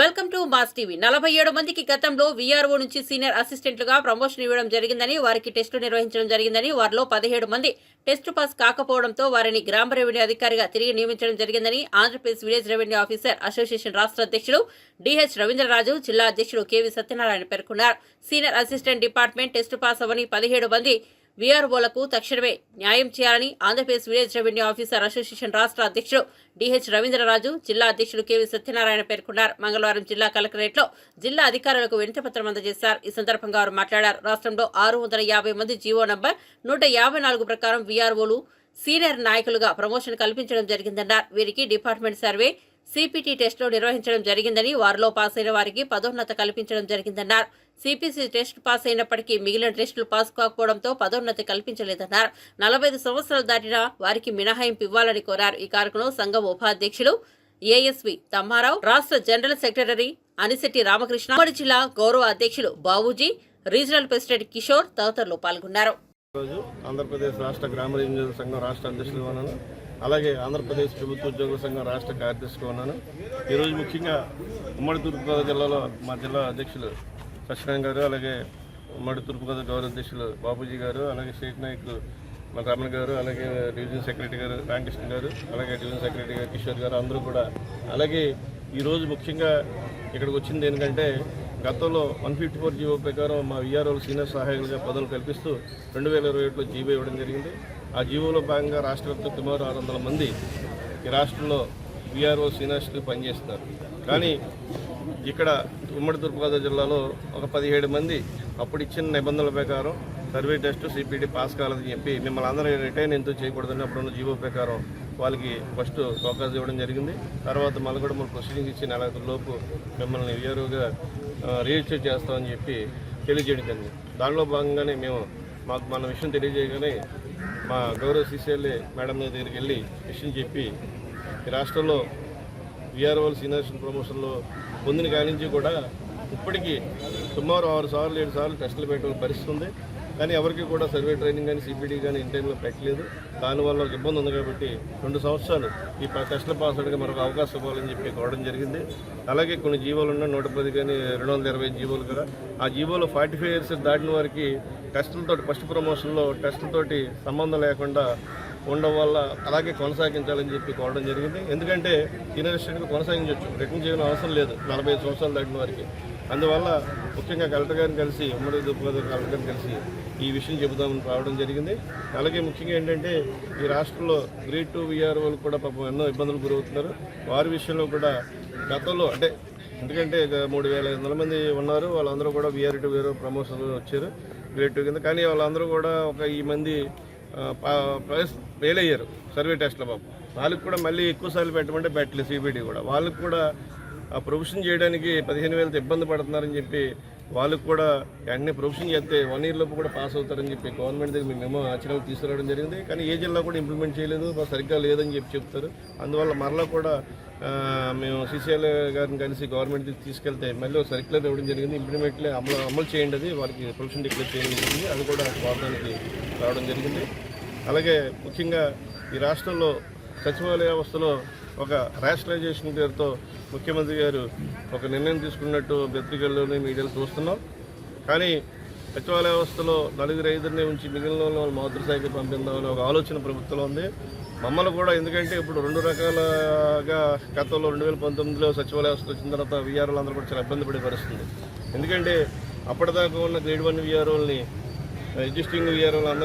Welcome to mass TV. నలభై ఏడు మందికి గతంలో వీఆర్ఓ నుంచి సీనియర్ అసిస్టెంట్లుగా ప్రమోషన్ ఇవ్వడం జరిగిందని వారికి టెస్టు నిర్వహించడం జరిగిందని వారిలో పదిహేడు మంది టెస్ట్ పాస్ కాకపోవడంతో వారిని గ్రామ రెవెన్యూ అధికారిగా తిరిగి నియమించడం జరిగిందని Andhra Pradesh village revenue officer association రాష్ట్ర అధ్యక్షుడు డిహెచ్ రవీంద్రరాజు జిల్లా అధ్యక్షుడు కెవి సత్యనారాయణ పేర్కొన్నారు. Senior assistant department test pass అవని పదిహేడు మంది వీఆర్ఓలకు తక్షణమే న్యాయం చేయాలని Andhra Pradesh village revenue officer association రాష్ట్ర అధ్యక్షుడు డిహెచ్ రవీంద్రరాజు జిల్లా అధ్యక్షుడు కెవి సత్యనారాయణ పేర్కొన్నారు. మంగళవారం జిల్లా కలెక్టరేట్లో జిల్లా అధికారులకు వినతిపత్రం అందజేశారు. ఈ సందర్భంగా వారు మాట్లాడారు. రాష్ట్రంలో ఆరు వందల యాభై మంది జీవో నంబర్ నూట యాభై నాలుగు ప్రకారం వీఆర్ఓలు సీనియర్ నాయకులుగా ప్రమోషన్ కల్పించడం జరిగిందన్నారు. వీరికి డిపార్ట్మెంట్ సర్వే సిపిటి టెస్టులు నిర్వహించడం జరిగిందని వారిలో పాస్ అయిన వారికి పదోన్నత కల్పించడం జరిగిందన్నారు. సిపిసి టెస్ట్ పాస్ అయినప్పటికీ మిగిలిన టెస్టులు పాస్ కాకపోవడంతో పదోన్నతి కల్పించలేదన్నారు. నలభై ఐదు సంవత్సరాలు దాటిన వారికి మినహాయింపు ఇవ్వాలని కోరారు. ఈ కార్యక్రమంలో సంఘం ఉపాధ్యక్షులు ఏఎస్వి తమ్మారావు రాష్ట్ర జనరల్ సెక్రటరీ అనిశెట్టి రామకృష్ణ జిల్లా గౌరవ అధ్యక్షులు బాబూజీ రీజనల్ ప్రెసిడెంట్ కిషోర్ తదితరులు పాల్గొన్నారు. రోజు ఆంధ్రప్రదేశ్ రాష్ట్ర గ్రామ రేంజర్ సంఘం రాష్ట్ర అధ్యక్షులుగా ఉన్నాను. అలాగే ఆంధ్రప్రదేశ్ ప్రభుత్వ ఉద్యోగుల సంఘం రాష్ట్ర కార్యదర్శిగా ఉన్నాను. ఈరోజు ముఖ్యంగా ఉమ్మడి తూర్పుగోదావరి జిల్లాలో మా జిల్లా అధ్యక్షులు సత్యనారాయణ గారు అలాగే ఉమ్మడి తూర్పుగోదావరి గౌరవ అధ్యక్షులు బాబూజీ గారు అలాగే స్టేట్ నాయకులు మన రమణ గారు అలాగే డివిజన్ సెక్రటరీ గారు రామకృష్ణ గారు అలాగే డివిజన్ సెక్రటరీ గారు కిషోర్ గారు అందరూ కూడా. అలాగే ఈరోజు ముఖ్యంగా ఇక్కడికి వచ్చింది ఏంటంటే గతంలో వన్ ఫిఫ్టీ ఫోర్ జీవో ప్రకారం మా విఆర్ఓలు సీనియర్ సహాయకులుగా పదవులు కల్పిస్తూ రెండు వేల ఇరవై ఒకటిలో జీవో ఇవ్వడం జరిగింది. ఆ జీవోలో భాగంగా రాష్ట్ర వ్యాప్తంగా సుమారు ఆరు వందల మంది ఈ రాష్ట్రంలో విఆర్ఓ సీనియర్స్కి పనిచేస్తున్నారు. కానీ ఇక్కడ ఉమ్మడి తూర్పుగోదావరి జిల్లాలో ఒక పదిహేడు మంది అప్పుడు ఇచ్చిన నిబంధనల ప్రకారం సర్వే టెస్ట్ సిపిడి పాస్ కాలేదని చెప్పి మిమ్మల్ని అందరూ రిటైన్ ఎంతో చేయకూడదని అప్పుడున్న జీవో ప్రకారం వాళ్ళకి ఫస్ట్ అవకాశం ఇవ్వడం జరిగింది. తర్వాత మళ్ళీ కూడా మనం ప్రొసీడింగ్ ఇచ్చి నెల లోపు మిమ్మల్ని వేరుగా రిజిస్టర్ చేస్తామని చెప్పి తెలియజేయడం జరిగింది. దానిలో భాగంగానే మేము మాకు మన విషయం తెలియజేయగానే మా గౌరవ సీసీఎల్ఏ మేడం దగ్గరికి వెళ్ళి విషయం చెప్పి ఈ రాష్ట్రంలో విఆర్ఓల్ సీనియర్షన్ ప్రమోషన్లో పొందిన కాడి నుంచి కూడా ఇప్పటికీ సుమారు ఆరు సార్లు ఏడు సార్లు టెస్టులు పెట్టిన పరిస్థితి ఉంది. కానీ ఎవరికి కూడా సర్వే ట్రైనింగ్ కానీ సిపిడి కానీ ఇన్ టైంలో పెట్టలేదు. దానివల్ల ఒక ఇబ్బంది ఉంది కాబట్టి రెండు సంవత్సరాలు ఈ టెస్ట్ల పాస్ అడిగి మరొక అవకాశం ఇవ్వాలని చెప్పి కోవడం జరిగింది. అలాగే కొన్ని జీవోలు ఉన్నాయి నూట పది కానీ రెండు వందల ఇరవై జీవోలు కూడా. ఆ జీవోలో ఫార్టీ ఫైవ్ ఇయర్స్ దాటిన వారికి టెస్టులతో ఫస్ట్ ప్రమోషన్లో టెస్టులతోటి సంబంధం లేకుండా ఉండడం వల్ల అలాగే కొనసాగించాలని చెప్పి కోరడం జరిగింది. ఎందుకంటే సీనియర్ అసిస్టెంట్గా కొనసాగించవచ్చు రిటర్న్ చేయడం అవసరం లేదు. నలభై సంవత్సరాలు దాటిన వారికి. అందువల్ల ముఖ్యంగా కలెక్టర్ గారిని కలిసి ఉమ్మడి దుర్గోదావరి కలెక్టర్ గారిని కలిసి ఈ విషయం చెబుదామని రావడం జరిగింది. అలాగే ముఖ్యంగా ఏంటంటే ఈ రాష్ట్రంలో గ్రేడ్ టూ విఆర్ఓలు కూడా పాపం ఎన్నో ఇబ్బందులు గురవుతున్నారు. వారి విషయంలో కూడా గతంలో అంటే ఎందుకంటే మూడు వేల ఐదు వందల మంది ఉన్నారు. వాళ్ళందరూ కూడా విఆర్ టు వేరే ప్రమోషన్ వచ్చారు గ్రేడ్ టూ కింద కానీ వాళ్ళందరూ కూడా ఒక ఈ మంది ఫెయిల్ అయ్యారు. సర్వే టెస్ట్లో పాపం. వాళ్ళకి కూడా మళ్ళీ ఎక్కువ సార్లు పెట్టమంటే పెట్టలేదు సిబిడి కూడా. వాళ్ళకి కూడా ఆ ప్రొఫెషన్ చేయడానికి పదిహేను వేలతో ఇబ్బంది పడుతున్నారని చెప్పి వాళ్ళకు కూడా అన్ని ప్రొఫెషన్ చేస్తే వన్ ఇయర్ లోపు కూడా పాస్ అవుతారని చెప్పి గవర్నమెంట్ దగ్గర మేము ఆచరణలు తీసుకురావడం జరిగింది. కానీ ఏ జిల్లా కూడా ఇంప్లిమెంట్ చేయలేదు సరిగ్గా లేదని చెప్పి చెప్తారు. అందువల్ల మరలా కూడా మేము సీసీఎల్ గారిని కలిసి గవర్నమెంట్ తీసుకెళ్తే మళ్ళీ సర్క్యులర్ ఇవ్వడం జరిగింది. ఇంప్లిమెంట్లే అమలు అమలు చేయండి అది వాళ్ళకి ప్రొఫెషన్ డిక్లేర్ చేయడం జరిగింది. అది కూడా వాడడానికి రావడం జరిగింది. అలాగే ముఖ్యంగా ఈ రాష్ట్రంలో సచివాలయ వ్యవస్థలో ఒక రేషనలైజేషన్ పేరుతో ముఖ్యమంత్రి గారు ఒక నిర్ణయం తీసుకున్నట్టు పత్రికల్లోనే మీడియాలో చూస్తున్నాం. కానీ సచివాలయ వ్యవస్థలో నలుగురు ఐదురిని ఉంచి మిగిలిన వాళ్ళు మాతృస్థాయికి పంపిందామని ఒక ఆలోచన ప్రభుత్వంలో ఉంది. మమ్మల్ని కూడా ఎందుకంటే ఇప్పుడు రెండు రకాలుగా గతంలో రెండు వేల పంతొమ్మిదిలో సచివాలయ వ్యవస్థ వచ్చిన తర్వాత విఆర్ఓలు అందరూ కూడా చాలా ఇబ్బంది పడే పరిస్థితుంది. ఎందుకంటే అప్పటిదాకా ఉన్న గ్రేడ్ వన్ విఆర్ఓల్ని ఎగ్జిస్టింగ్ విఆర్ఓలు